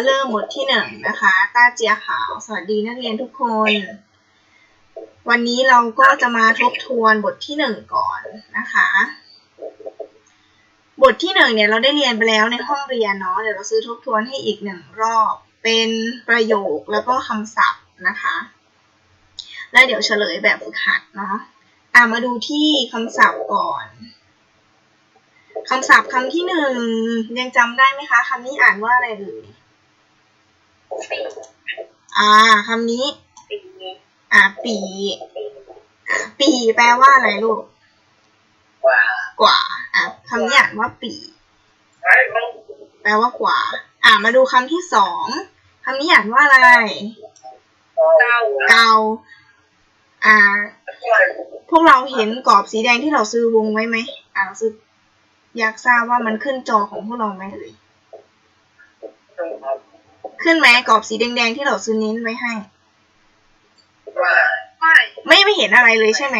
าเริ่มบทที่หนึ่งนะคะ ต้าเจียขาว สวัสดีนักเรียนทุกคน วันนี้เราก็จะมาทบทวนบทที่หนึ่งก่อนนะคะ บทที่หนึ่งเนี่ยเราได้เรียนไปแล้วในห้องเรียนเนาะ เดี๋ยวเราซื้อทบทวนให้อีกหนึ่งรอบ เป็นประโยคแล้วก็คำศัพท์นะคะ แล้วเดี๋ยวเฉลยแบบฝึกหัดเนาะ อะมาดูที่คำศัพท์ก่อนคำศัพท์คำที่หนึ่งยังจำได้ไหมคะคำนี้อ่านว่าอะไรเอ่ย อ่าคำนี้ อ่าปีอ่าปีแปลว่าอะไรลูก กว่า กว่า อะคำนี้อ่านว่าปี แปลว่ากว่า อ่ามาดูคำที่สองคำนี้อ่านว่าอะไรเก้าเกาอ่า พวกเราเห็นกรอบสีแดงที่เราซื้อวงไว้ไหมอ่าเราซื้ออยากทราบว่ามันขึ้นจอของพวกเราไหมเอ่ย ขึ้นไหมกรอบสีแดงๆที่เราซื้อเน้นไว้ให้ว่าไม่ไม่เห็นอะไรเลยใช่ไหม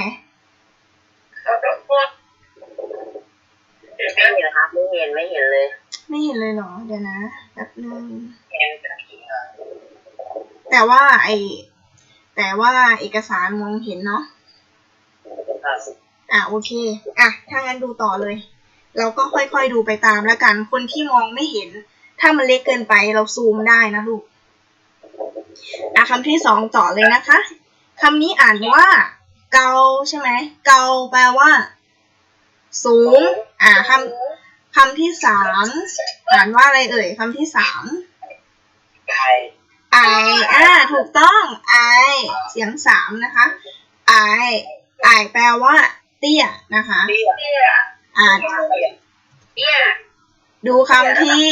ไม่เห็นครับไม่เห็นไม่เห็นเลย ไม่เห็นเลยเหรอ เดี๋ยวนะแป๊บนึงเห็นแต่ทีงานแต่ว่าไอแต่ว่าเอกสารมองเห็นเนาะครับอะโอเค อะถ้างั้นดูต่อเลย เราก็ค่อยๆดูไปตามแล้วกัน คนที่มองไม่เห็น ถ้ามันเล็กเกินไปเราซูมได้นะลูกอะคำที่สองต่อเลยนะคะคำนี้อ่านว่า เกาใช่ไหม เกาแปลว่า สูง อะคำคำที่สามอ่านว่าอะไรเอ่ยคำที่สามไก่ไออ่าถูกต้องไอเสียงสามนะคะไอไอแปลว่า เตี้ยนะคะ เตี้ยเตี้ยอ่าเตี้ย ดูคำที่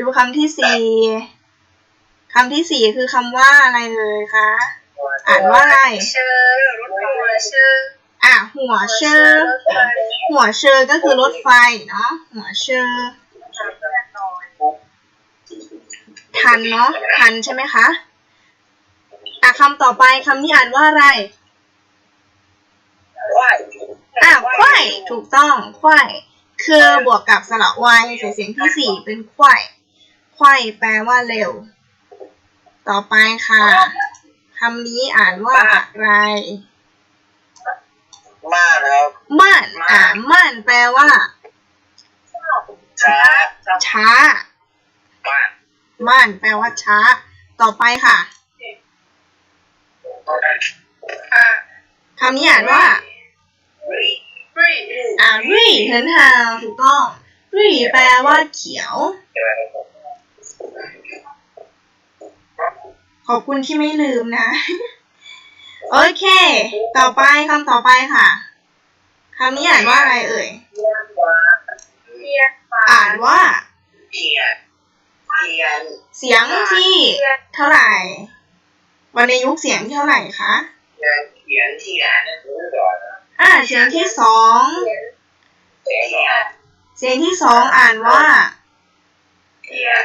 ดูคำที่สี่คำที่สี่คือคำว่าอะไรเลยคะ อ่านว่าอะไรเชื่อรถไฟเชื่ออะหัวเชอร์หัวเชอร์ก็คือรถไฟเนาะหัวเชอร์ทันเนาะทันใช่ไหมคะอะคำต่อไปคำนี้อ่านว่าอะไรว่ายอะควายถูกต้องควาย คือบวกกับสระวายใส่เสียงที่สี่เป็นควายควายแปลว่าเร็ว ต่อไปค่ะคำนี้อ่านว่าอะไรมากครับม่านอ่าม่านแปลว่า ช้าช้ามากม่านแปลว่าช้า ต่อไปค่ะอะคำนี้อ่านว่ารีรี อ่ารี่เหินหาวถูกต้องรี่แปลว่าเขียว ขอบคุณที่ไม่ลืมนะ โอเค ต่อไปคำต่อไปค่ะคำนี้อ่านว่าอะไรเอ่ยเรียนว่าเรียนว่าอ่านว่าเทียนเทียนเสียงที่เท่าไหร่วันในยุคเสียงที่เท่าไหร่คะเทียนเทียนเทียนรู้ก่อน อ่าเสียงที่สองเทียนเสียงที่สองอ่านว่าเทียน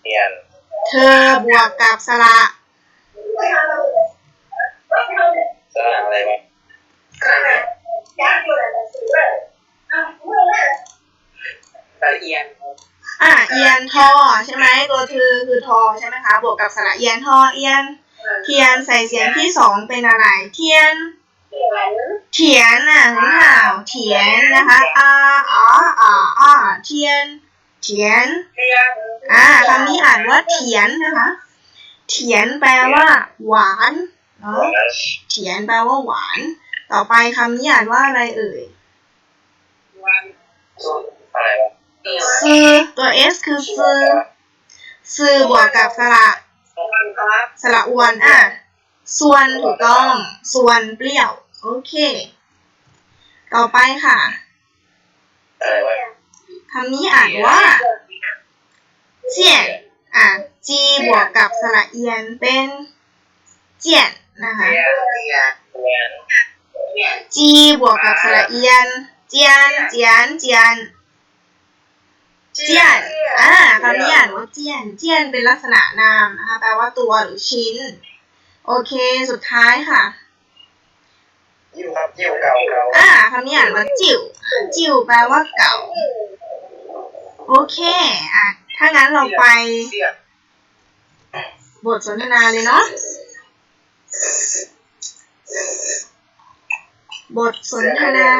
เทียนเธอบวกกับสระสร้างอะไรบ้างละเอียดอ่าเอียนทอใช่ไหมตัวทือคือทอใช่ไหมคะ บวกกับสระเอียนทอเอียน เทียนใส่เสียงที่สองเป็นอะไร เทียน เถียนอะ很好เถียนนะคะอ่าอ๋ออ่าอ่าเทียนเถียนเทียนอ่าคำนี้อ่านว่าเถียนนะคะเถียนแปลว่าหวานเนาะเถียนแปลว่าหวาน ต่อไปคำนี้อ่านว่าอะไรเอ่ยวันสุดอะไรวะซือตัว s คือซือซือบวกกับสระวันครับสระอวนอะส่วนถูกต้อง ส่วนเปรี้ยว โอเค ต่อไปค่ะคำนี้อ่านว่าเจียนอะจีบวกกับสระเอียนเป็นเจียนนะคะจีบวกกับสระเอียนเจียนเจียนเจียนเจียนอ่าคำนี้อ่านว่าเจียนเจียนเป็นลักษณะนามนะคะแปลว่าตัวหรือชิ้น โอเค สุดท้ายค่ะ ยิ้วครับยิ้วเก่าเก่าอ่าคำนี้อ่านว่าจิ๋วจิ๋วแปลว่าเก่า โอเค อะ ถ้างั้นเราไป บทสนทนาเลยเนาะ บทสนทนา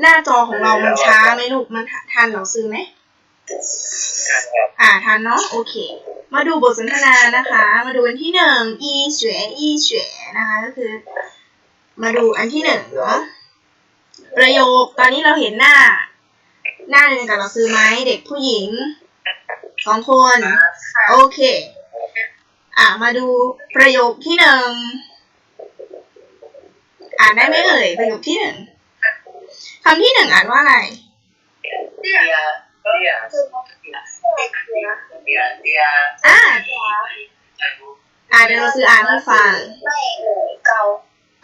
หน้าจอของเรามันช้าไหมลูก มันทันเราซื้อไหม อ่าทันเนาะโอเค มาดูบทสนทนานะคะ มาดูอันที่หนึ่งอีเฉวยอีเฉวยนะคะก็คือ มาดูอันที่หนึ่งเนาะประโยคตอนนี้เราเห็นหน้า หน้าหนึ่งกับเราซื้อไหมเด็กผู้หญิงสองคน โอเค อ่ามาดูประโยคที่หนึ่งอ่านได้ไหมเอ่ยประโยคที่หนึ่งคำที่หนึ่งอ่านว่าอะไรเดีย เดียเดียเดียอ่าอ่าเดี๋ยวเราซื้ออ่านให้ฟัง ไม่เลยเกา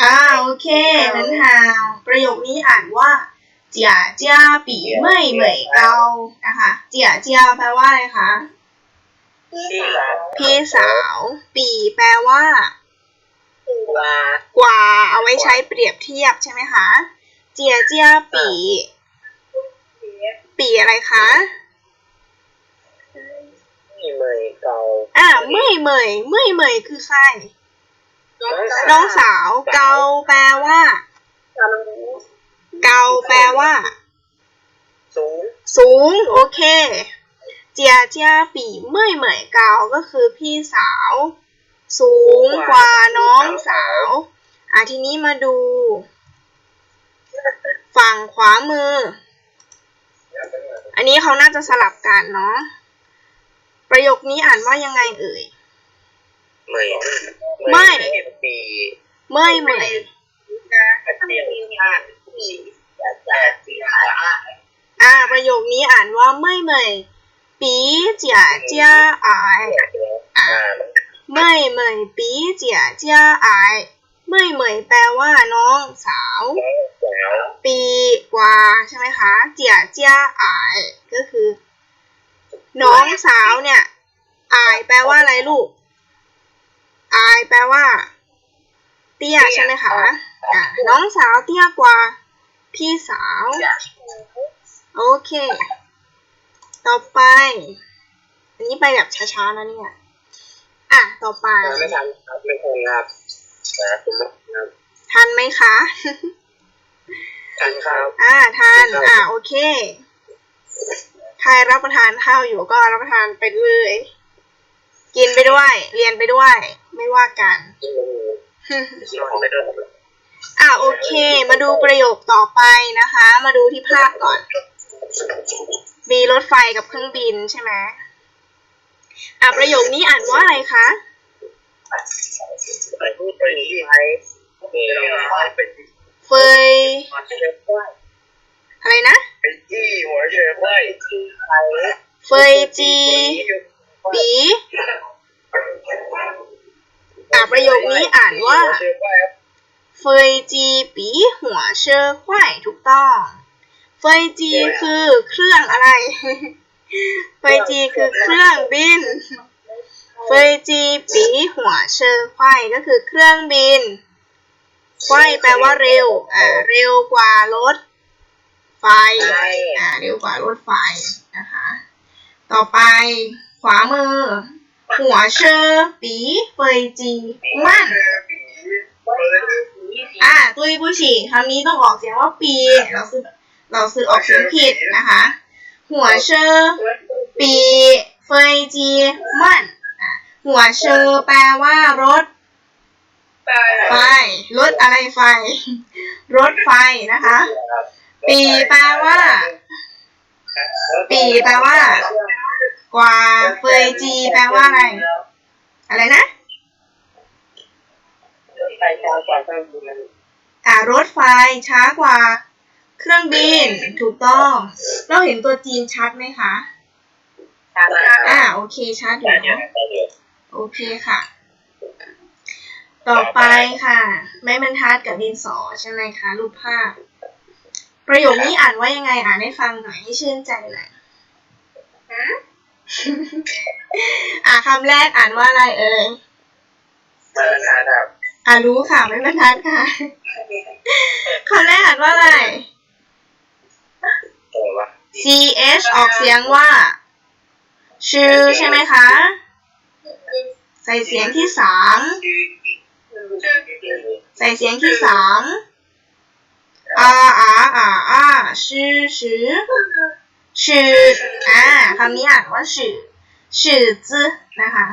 อ่าโอเคนั้นฮาวประโยคนี้อ่านว่าเจียเจียปีเม่ยเหมยเกานะคะเจียเจียแปลว่าอะไรคะ พี่สาวพี่สาว ปีแปลว่าตัวกว่าเอาไว้ใช้เปรียบเทียบใช่ไหมคะ เจียเจียปี ปีอะไรคะพี่เมยเกาอ่าเม่ยเหมยเม่ยเหมยคือใครน้องสาวเกาแปลว่า เกาแปลว่า สูง สูง โอเค เจียเจียปีเม่ยเหมยเกาก็คือพี่สาว สูงกว่าน้องสาว อะทีนี้มาดู ฝั่งขวามือ อันนี้เขาน่าจะสลับกันเนาะ ประโยคนี้อ่านว่ายังไงเอ่ยเมยไม่ปีเม่ยเหมยเตียงอะปีแต่ปีหาอ่า ประโยคนี้อ่านว่าเม่ยเหมยปีเจียเจียอายอ่าเม่ยเหมยปีเจียเจียอาย เม่เหมยแปลว่าน้องสาวแล้วปีกว่าใช่ไหมคะ เจียเจียอายก็คือ น้องสาวเนี่ยอายแปลว่าอะไรลูกอายแปลว่า เตี้ยใช่ไหมคะอะน้องสาวเตี้ยกว่า พี่สาว โอเค ต่อไป อันนี้ไปแบบช้าๆนะเนี่ย อะ ต่อไปไม่ทันครับไม่ทันครับ นะคุณครับทันไหมคะทันครับอ่าทานอ่าโอเคใครรับประทานข้าวอยู่ก็รับประทานไปเลย กินไปด้วย เรียนไปด้วย ไม่ว่ากันนอนไปด้วยอ่าโอเค มาดูประโยคต่อไปนะคะ มาดูที่ภาพก่อน มีรถไฟกับเครื่องบินใช่ไหมอ่าประโยคนี้อ่านว่าอะไรคะ เออเป็นเฟยหัวเชือกควายอะไรนะไปที่หัวเชือกควายที่ไทยเฟยจีปีอ่าประโยคนี้อ่านว่าหัเชือกควายครับเฟยจีปีหัวเชอร์ควายถูกต้องเฟยจีคือเครื่องอะไร เฟยจีคือเครื่องบิน เฟยจีปีหัวเชอร์ควายก็คือเครื่องบินควายแปลว่าเร็ว อ่า เร็วกว่ารถไฟ อ่า เร็วกว่ารถไฟนะคะ ต่อไปขวามือ หัวเชอร์ปีเฟยจีมั่นอ่า ตุยบุชิคำนี้ต้องออกเสียงว่าปีเราซื้อเราซื้อออกเสียงผิดนะคะ หัวเชอร์ปีเฟยจีมันอะ หัวเชอร์แปลว่ารถไฟ รถอะไรไฟ รถไฟนะคะ ปีแปลว่า ปีแปลว่า กว่าเฟยจี แปลว่าอะไร อะไรนะไปทางฝั่งทางบุรีอ่ารถไฟช้ากว่า เครื่องบิน ถูกต้อง เราเห็นตัวจีนชัดไหมคะอ่า โอเค ชัดอยู่เนอะ โอเคค่ะ ต่อไปค่ะ ไม้บรรทัดกับดินสอใช่ไหมคะ รูปภาพ ประโยคนี้อ่านว่ายังไงอ่านให้ฟังหน่อยให้ชื่นใจหน่อยอ่าคำแรกอ่านว่าอะไรเอ่ยมาแล้วนะครับอ่ารู้ค่ะไม่บรรทัดค่ะคำแรกอ่านว่าอะไรโอ้วะ ch ออกเสียงว่า ชื่อใช่ไหมคะ ใส่เสียงที่สามใส่เสียงที่สามอาอาอาอาชื่อชื่อชื่ออ่าคำนี้อ่านว่าชื่อชื่อจื้อนะคะ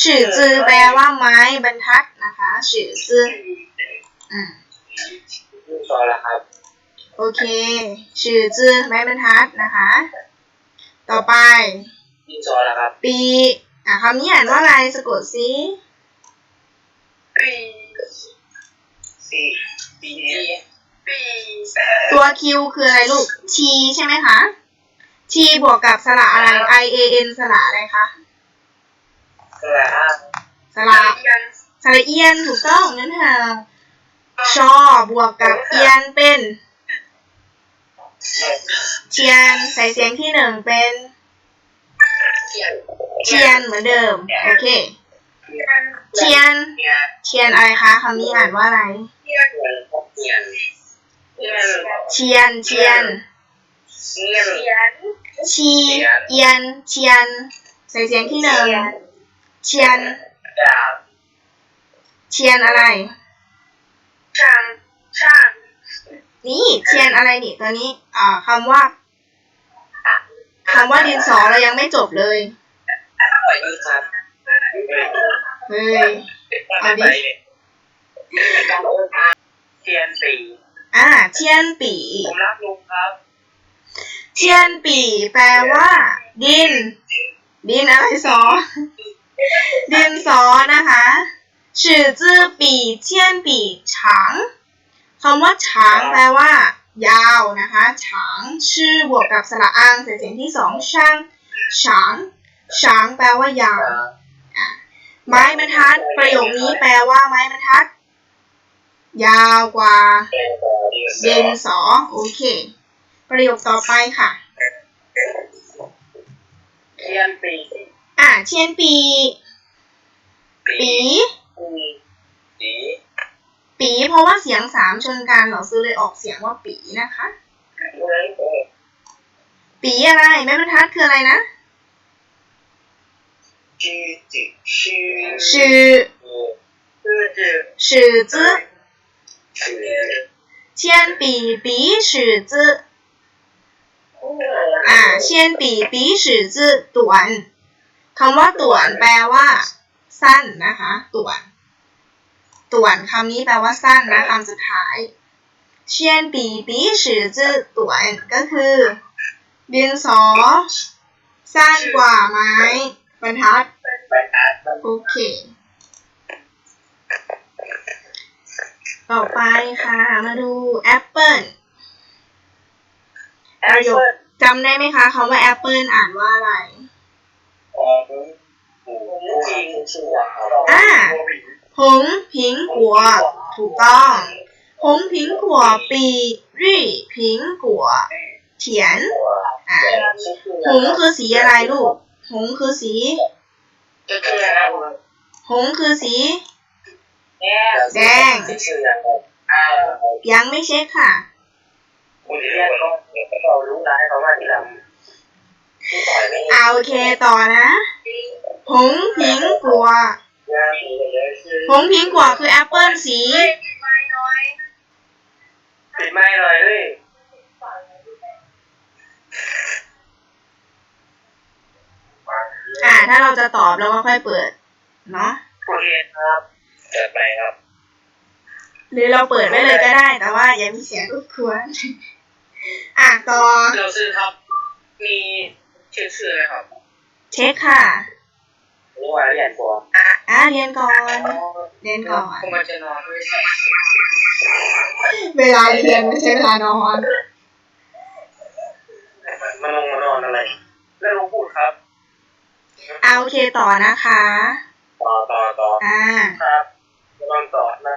ชื่อจื้อแปลว่าไม้บรรทัดนะคะชื่อจื้ออืมพอแล้วครับโอเคชื่อจื้อไม้บรรทัดนะคะ ต่อไปดินสอแล้วครับปี อะคำนี้อ่านว่าอะไรสะกดสิซีปีตัวคิวคืออะไรลูกชีใช่ไหมคะชีบวกกับสระอะไร i a n สระอะไรคะกระสระสระเอียนถูกต้องนั่นค่ะชอบวกกับเอียนเป็นเชียนใส่เสียงที่หนึ่งเป็น เชียนเหมือนเดิม โอเคเชียนเนี่ยเชียนอะไรคะคำนี้อ่านว่าอะไรเนี่ยเนี่ยเนี่ยเชียน เชียนเนี่ยชีเอียนเชียนใส่เสียงที่หนึ่งเชียนดาบเชียนอะไรช่างช่างนี่เชียนอะไรนี่ตัวนี้ อ่าคำว่า คำว่าดินสอเรายังไม่จบเลยไปดีครับเฮ้ย เอาดิ เทียนสีอ่าเชียนปีผมรักลุงครับเชียนปีแปลว่า ดิน ดินอะไรสอ ดินสอนะคะชื่อจื้อปีเชียนปีฉางคำว่าฉางแปลว่า ยาวนะคะฉางชื่อบวกกับสระอังใส่เสียงที่สองช่างฉางฉางแปลว่ายาวไม้บรรทัด ประโยคนี้แปลว่าไม้บรรทัด ยาวกว่าดินสอโอเค ประโยคต่อไปค่ะเทียนปีอ่าเชียนปี ปีปี ปีเพราะว่าเสียงสามชนกันเราซื้อเลยออกเสียงว่าปีนะคะ ปีอะไรไม้บรรทัดคืออะไรนะชื่อจื่อชื่อชื่อชื่อจื่อชื่อจื้อชื่อเชียนปีปีชื่อจื้ออ่าเชียนปีปีชื่อจื้อต่วนคำว่าต่วนแปลว่า สั้นนะคะต่วน ต่วนคำนี้แปลว่าสั้นนะคำสุดท้ายเชียนปีปีชื่อจื้อต่วนก็คือดินสอสั้นกว่าไม้บรรทัดไปอาร์ตโอเคต่อไปค่ะ มาดูแอปเปิลแอปเปิ้ลจำได้ไหมคะคำว่าแอปเปิลอ่านว่าอะไรอ๋อผมผมจริงชัวร์อ่า หงผิงกัว ถูกต้องหงผิงกัวปีรี่ผิงกัวเถียนอ่าหงคือสีอะไรลูก หงคือสีจะเชื่อนะหงคือสีแดงชื่ออะไรอ่ายังไม่เช็คค่ะคุณเรียนก็เรารู้นะให้เขาว่าที่หลังที่ต่อยไม่อ่าโอเคต่อนะ หงผิงกัว ยากเลยคือหงผิงกัวคือแอปเปิลสีปิดไม้หน่อยเฮ้ยอ่า ถ้าเราจะตอบเราก็ค่อยเปิด เนาะโอเคครับเปิดไปครับ หรือเราเปิดไว้เลยก็ได้ แต่ว่าอย่ามีเสียงรบกวนอะต่อเราซื้อครับ มีชื่อชื่อไหมครับ เช็คค่ะ รู้ว่าเรียนก่อนอะเรียนก่อน เรียนก่อนผมมันจะนอนด้วยเวลาเรียนไม่ใช่เวลานอน มันลงมานอนอะไรไม่รู้พูดครับอะโอเคต่อนะคะ ต่อต่อต่ออ่า ครับระวังต่อนะ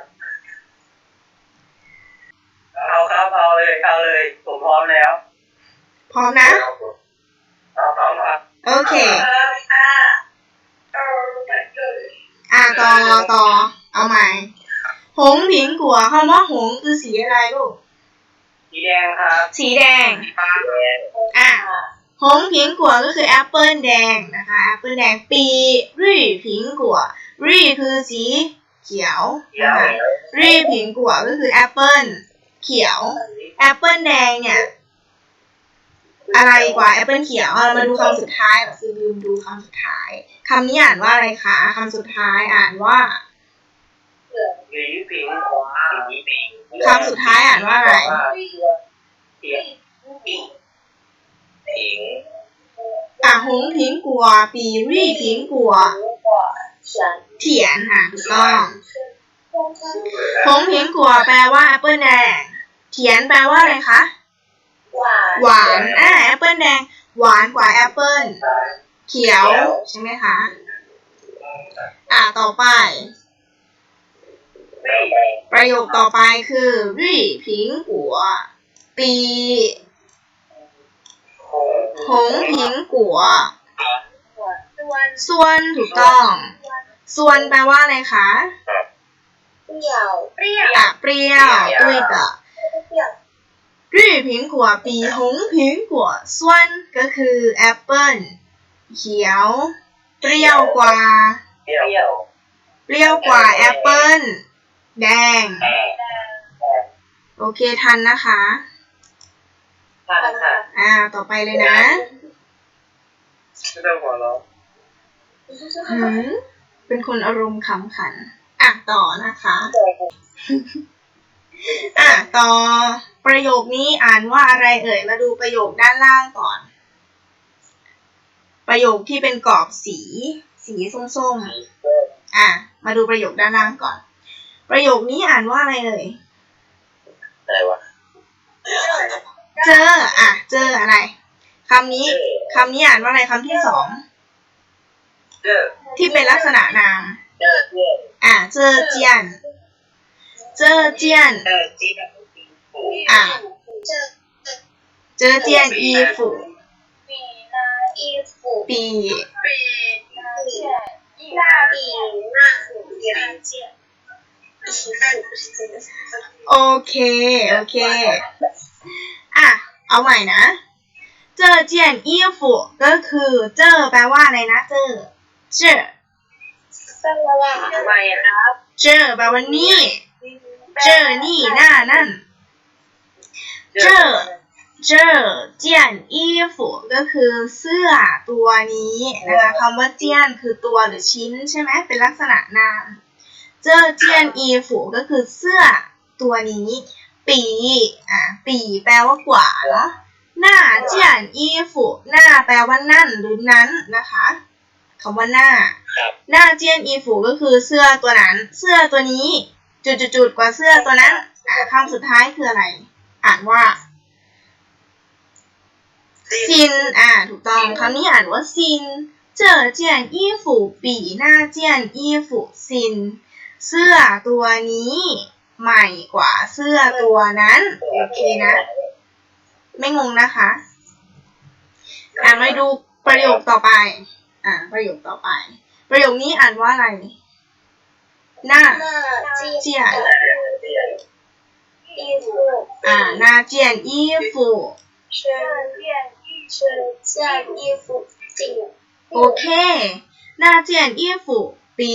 เอาครับเอาเลยเอาเลยผมพร้อมแล้ว พร้อมนะ เอาพร้อมครับ โอเค อะต่อต่อ เอาใหม่ หงผิงกั วคำว่าหงคือสีอะไรลูกหสีแดงครับสีแดงฟ้าแดงอะหงผิงกัวก็คือแอปเปิลแดงนะคะแอปเปิลแดงปีรี่ผิงกัวรี่คือสีเขียวเขียนะวคะรี่ผิงกัวก็คือแอปเปิลเขียวแอปเปิลแดงเนี่ยอะไรกว่าแอปเปิลเขียวเรามาดูคำสุดท้ายเราคือลืมดูคำสุดท้ายคำนี้อ่านว่าอะไรคะคำสุดท้ายอ่านว่า หลีผิงขวาหลีผิงคำสุดท้ายอ่านว่าอะไรเสียงผิงผิงอะหงผิงกัว ปีรี่ผิงกัวเถียนค่ะถูกต้องหงผิงกัวแปลว่าแอปเปิลแดงเถียนแปลว่าอะไรคะหวานอ่าแอปเปิลแดงหวานกว่าแอปเปิลเขียวใช่ไหมคะ อ่าต่อไป ประโยคต่อไปคือรี่ผิงกัวปีหงผิงกัวส่วนถูกต้อง ส่วนแปลว่าอะไรคะอะเปรี้ยว对的รี่ผิงกัวปีหงผิงกัวส่วนก็คือแอปเปิลเขียว เปรี้ยวกว่า เปรี้ยวเปรี้ยวกว่าแอปเปิล แดงโอเคทันนะคะค่ะค่ะอ่า ต่อไปเลยนะไม่ต้องหัวเราะหืมเป็นคนอารมณ์ขำขัน อะ ต่อนะคะ อะ ต่อประโยคนี้อ่านว่าอะไรเอ่ย มาดูประโยคด้านล่างก่อน ประโยคที่เป็นกรอบสี สีส้มๆ อะ มาดูประโยคด้านล่างก่อน ประโยคนี้อ่านว่าอะไรเอ่ยอะไรวะ เจอ อะ เจออะไร คำนี้ คำนี้อ่านว่าอะไรคำที่สองเจอที่เป็นลักษณะนามเจอเจออะ เจอเจียน เจอเจียนเจอจีนปูอะ เจอเจียนอีฝูปี โอเค โอเค อะ เอาใหม่นะ เจอเจียนอีฝูก็คือ เจอแปลว่าอะไรนะ เจอ เจอทำไมครับ เจอแปลว่านี่ เจอ นี่หน้านั่น เจอ เจอเจียนอีฝูก็คือเสื้อตัวนี้นะคะคำว่าเจียนคือตัวหรือชิ้นใช่ไหม เป็นลักษณะนาม เจอเจียนอีฝูก็คือเสื้อตัวนี้ ปีอะปีแปลว่ากว่าเนาะหน้าเจียนอีฝูหน้าแปลว่านั่นหรือนั้นนะคะคำว่าหน้าครับหน้าเจียนอีฝูก็คือเสื้อตัวนั้น เสื้อตัวนี้ จุดๆๆกว่าเสื้อตัวนั้นอะคำสุดท้ายคืออะไร อ่านว่าซินอ่าถูกต้องคำนี้อ่านว่าซินเจอเจียนอี้ฝูปีหน้าเจียนอี้ฝูซิน เสื้อตัวนี้ใหม่กว่าเสื้อตัวนั้น โอเคนะ ไม่งงนะคะ อ่ามาดูประโยคต่อไป อ่า ประโยคต่อไป ประโยคนี้อ่านว่าอะไร หน้าเจียนอ่าหน้าเจียนอี้ฝูโอเคหน้าเจียนอี้ฝู ปี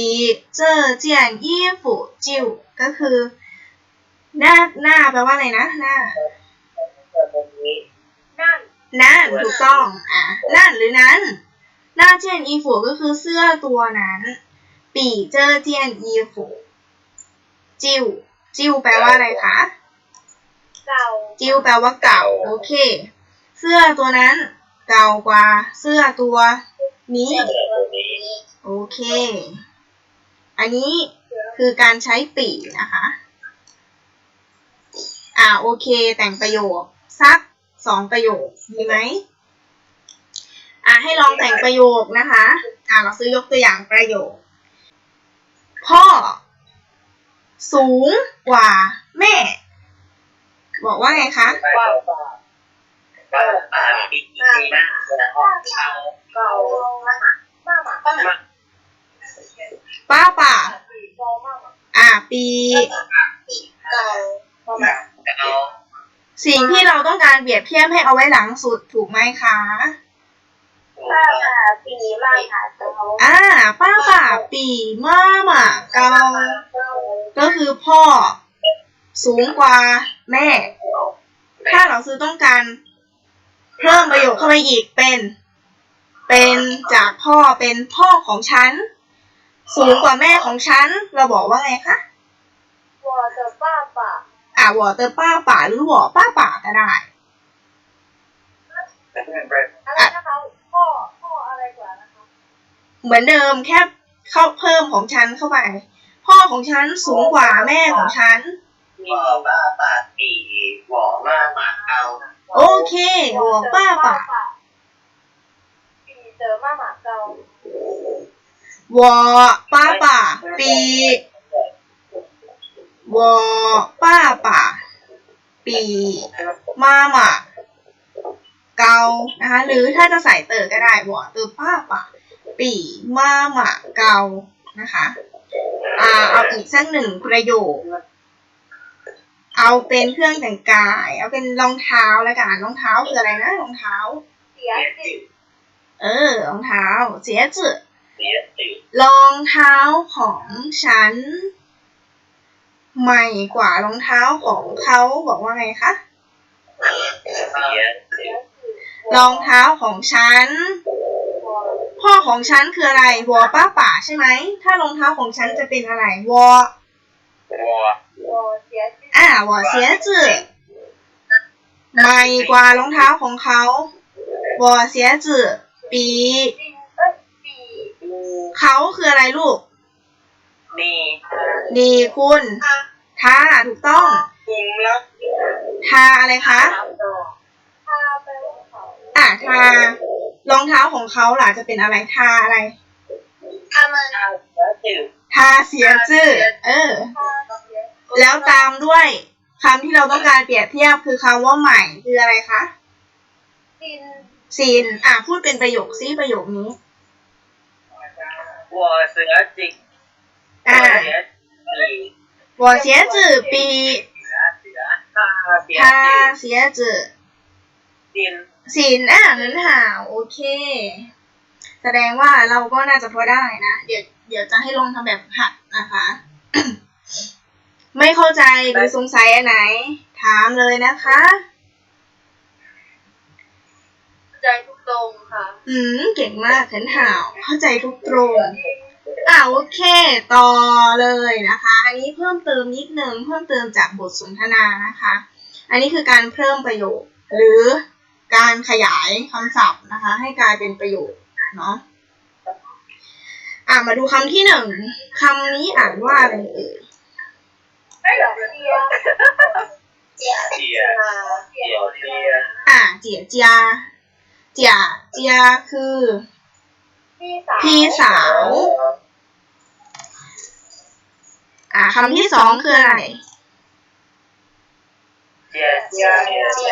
เจอเจียนอี้ฝูจิวก็คือ หน้าหน้าแปลว่าอะไรนะหน้านั่นถูกต้องอะนั่นหรือนั้น หน้าเจียนอีฝูก็คือเสื้อตัวนั้น ปีเจอเจียนอีฝูจิวจิวแปลว่าอะไรคะจิวแปลว่าเก่า โอเค เสื้อตัวนั้น เก่ากว่า เสื้อตัวนี้ โอเค อันนี้คือการใช้ปีนะคะ อ่าโอเคแต่งประโยคสักสองประโยคดีไหมอ่าให้ลองแต่งประโยคนะคะ อ่าเราซื้อยกตัวอย่างประโยค พ่อ สูงกว่าแม่ บอกว่าไงคะว่าว่าอ่า ป้าป่าอ่าปีก่าสิ่งที่เราต้องการเบียดเทียบให้เอาไว้หลังสุดถูกไหมคะป้าป่าปีมาหาเกาอ่าป้าป่าปีมาหมาเกาก็คือพ่อ สูงกว่าแม่ ถ้าเราซื้อต้องการเพิ่มประโยคเข้าไปอีกเป็น เป็นจากพ่อเป็นพ่อของฉัน สูงกว่าแม่ของฉัน เราบอกว่าไงคะวอเตอร์ป้าป่าอ่าวอเตอร์ป้าป่าหรือวอป้าป่าก็ได้ อะไรนะคะพ่อพ่ออะไรกว่านะคะเหมือนเดิมแค่เข้าเพิ่มของฉันเข้าไป พ่อของฉันสูงกว่าแม่ของฉัน มีวอป้าป่าปีวอมาหมาเอา โอเควอป้าป่าปีเจอมาหมาเอา วอป้าป่าปีวอป้าป่าปีมาหมาเกานะคะ หรือถ้าจะใส่เตอก็ได้วอเตอป้าป่าปีมาหมาเกานะคะอ่าเอาอีกสักหนึ่งประโยค เอาเป็นเครื่องแต่งกาย เอาเป็นรองเท้าแล้วกันรองเท้าคืออะไรนะรองเท้าเสียจเออรองเท้าเสียจือ รองเท้าของฉัน ใหม่กว่ารองเท้าของเขาบอกว่าไงคะรองเท้าของฉัน พ่อของฉันคืออะไรวัวป้าป่าใช่ไหม ถ้ารองเท้าของฉันจะเป็นอะไรวัวอเสียจื่ออ่วเสียจื่อใหม่กว่ารองเท้าของเขาวัวเสียจื่อปี เขาคืออะไรลูก ดีดีคุณทาถูกต้องผมล้วทาอะไรคะอะทารองเท้าของเขาล่ะจะเป็นอะไรทาอะไรทามันทาเสียชื่อ เออ แล้วตามด้วยคำที่เราต้องการเปรียบเทียบคือคำว่าใหม่คืออะไรคะซินซินอะพูดเป็นประโยคซิประโยคนี้ วัวเสือจิกอ่าเสือจีหัวเสีว่อปีอเสือถ้าสือทาจิกสินอ่าเงินาโอเค แสดงว่าเราก็น่าจะพอได้นะ เดี๋ยวเดี๋ยวจะให้ลองทำแบบหัดนะคะ ไม่เข้าใจหรือสงสัยอันไหน ถามเลยนะคะ ใจทุกตรงค่ะ อืม เก่งมากเซนหาว เข้าใจทุกตรง อ่าโอเค ต่อเลยนะคะ อันนี้เพิ่มเติมนิดนึง เพิ่มเติมจากบทสนทนานะคะ อันนี้คือการเพิ่มประโยค หรือการขยายคำศัพท์นะคะ ให้กลายเป็นประโยคเนาะอะมาดูคำที่หนึ่งคำนี้อ่านว่าอะไรเอ่ยเจียเจียอ่าเจียเจีย เจียเจียคือ พี่สาว อ่าคำที่สองคืออะไร姐姐，เจี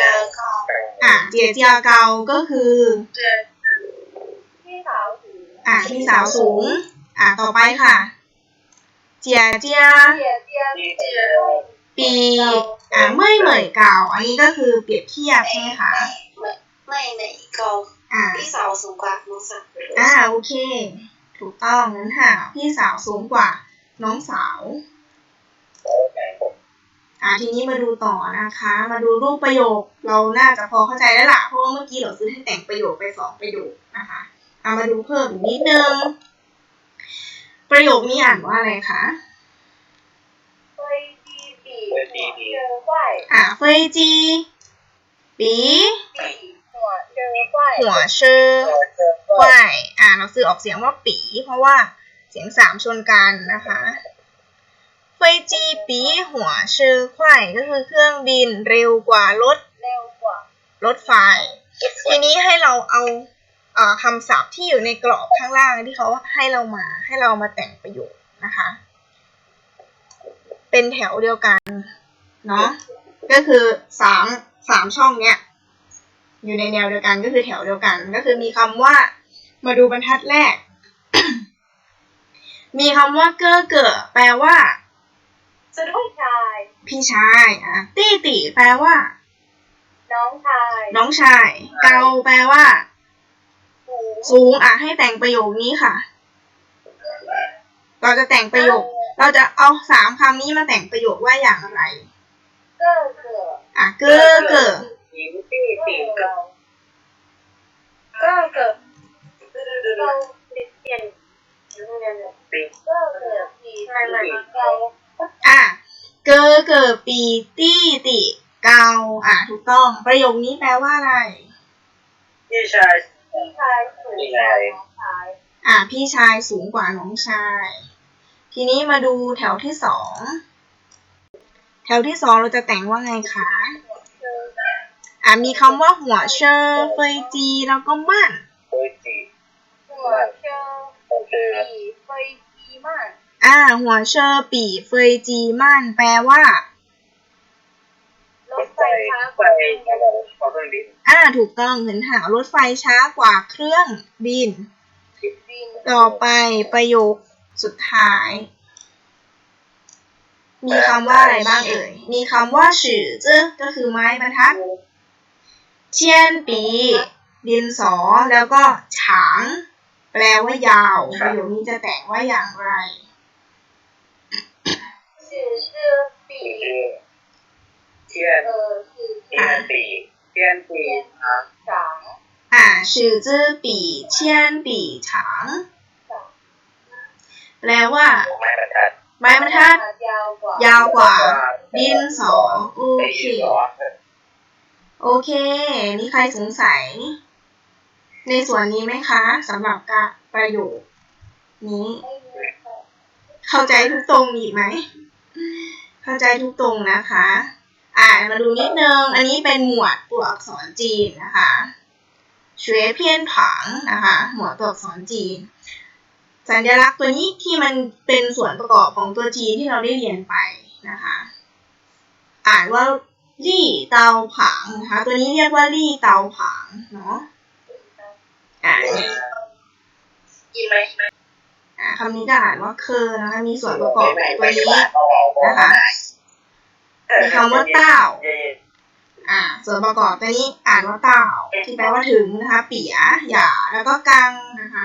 ยเขาอ่าเจียเจียเกาก็คือพี่สาวสูงอ่าพี่สาวสูง อ่าต่อไปค่ะ เจียเจียเจียเจียเจียปีอ่าเมื่อยเหมยเก่า อันนี้ก็คือเปรียบเทียบใช่ไหมคะ ไม่ไม่กาอ่พี่สาวสูงกว่าน้องสาวอ่าโอเค ถูกต้องนั้นค่ะพี่สาวสูงกว่า น้องสาวอ่าทีนี้มาดูต่อนะคะ มาดูรูปประโยคเราน่าจะพอเข้าใจแล้วล่ะเพราะว่าเมื่อกี้เราซื้อให้แต่งประโยคไปสองประโยคนะคะเอามาดูเพิ่มนิดนึงประโยคนี้อ่านว่าอะไรคะเฟยจีปีเฟยจีอ่าเฟยจีปี หัวเชอควายอ่า เราซื้อออกเสียงว่าปี เพราะว่าเสียงสามชนกันนะคะเฟยจีปีหัวเชอควายก็คือเครื่องบินเร็วกว่ารถเร็วกว่ารถไฟ ทีนี้ให้เราเอาเอ่อคำศัพท์ที่อยู่ในกรอบข้างล่างที่เขาให้เรามาให้เรามาแต่งประโยคนะคะ เป็นแถวเดียวกันเนาะก็คือสามสามช่องเนี้ย อยู่ในแนวเดียวกันก็คือแถวเดียวกัน ก็คือมีคำว่า มาดูบรรทัดแรก มีคำว่าเก้อเก๋อแปลว่าจะลูกชาย พี่ชายอะตี้ตีแปลว่า น้องชาย น้องชาย เกาแปลว่าสูงสูงอะ ให้แต่งประโยคนี้ค่ะ เราจะแต่งประโยค เราจะเอาสามคำนี้มาแต่งประโยคว่าอย่างไร เก้อเกิดอะ เก้อเก้อ หญิงที่ตีกับเก้อเกิดเราเปลี่ยนเรีก้อเกิดสีใหม่ใหม่เก้าอะเกอเก้อปีตี้ติเกาอะถูกต้อง ประโยคนี้แปลว่าอะไร พี่ชายพี่ชายสูงกว่าน้องชายอะพี่ชายสูงกว่าน้องชาย ทีนี้มาดูแถวที่สองแถวที่สองเราจะแต่งว่าไงคะ อะมีคำว่าหัวเชอร์เฟยจีแล้วก็มั่นเคยจีหัวเชิงโอเคปีเฟยจีมากอ่า หัวเชอร์ปีเฟยจีมั่นแปลว่ารถไฟช้าไปกว่าไปขอเครื่องบินอ่า ถูกต้องเห็นหารถไฟช้ากว่าเครื่องบินบิน ต่อไปประโยคสุดท้าย มีคำว่าอะไรบ้างเอ่ย มีคำว่าฉือเจ้อก็คือไม้บรรทัด เชียนปีดินสอแล้วก็ฉาง แปลว่ายาวประโยคนี้จะแต่งว่าอย่างไรสื่อชื่อปีคือเทียนเออสื่อเทียนตีเทียนตีอะสางอ่าฉือเจ้อปีเชียนปีฉางแปลว่าไม้บรรทัดไม้บรรทัดยาวกว่ายาวกว่าดินสอโอไอ้เคที่สอง โอเค มีใครสงสัย ในส่วนนี้ไหมคะสำหรับการประโยค นี้ เข้าใจทุกตรงอีกไหม เข้าใจทุกตรงนะคะ อ่านมาดูนิดนึง อันนี้เป็นหมวดตัวอักษรจีนนะคะเชื้อเพี้ยนผังนะคะ หมวดตัวอักษรจีน สัญลักษณ์ตัวนี้ที่มันเป็นส่วนประกอบของตัวจีนที่เราได้เรียนไปนะคะ อ่านว่า ลี่เตาผางนะคะ ตัวนี้เรียกว่าลี่เตาผางเนาะอ่านี่กินไหมอ่าคำนี้จะอ่านว่าเคอนะคะ มีส่วนประกอบของตัวนี้นะคะ มีคำว่าเต้า อ่า ส่วนประกอบตัวนี้อ่านว่าเต้าที่แปลว่าถึงนะคะ เปียหยาแล้วก็กังนะคะ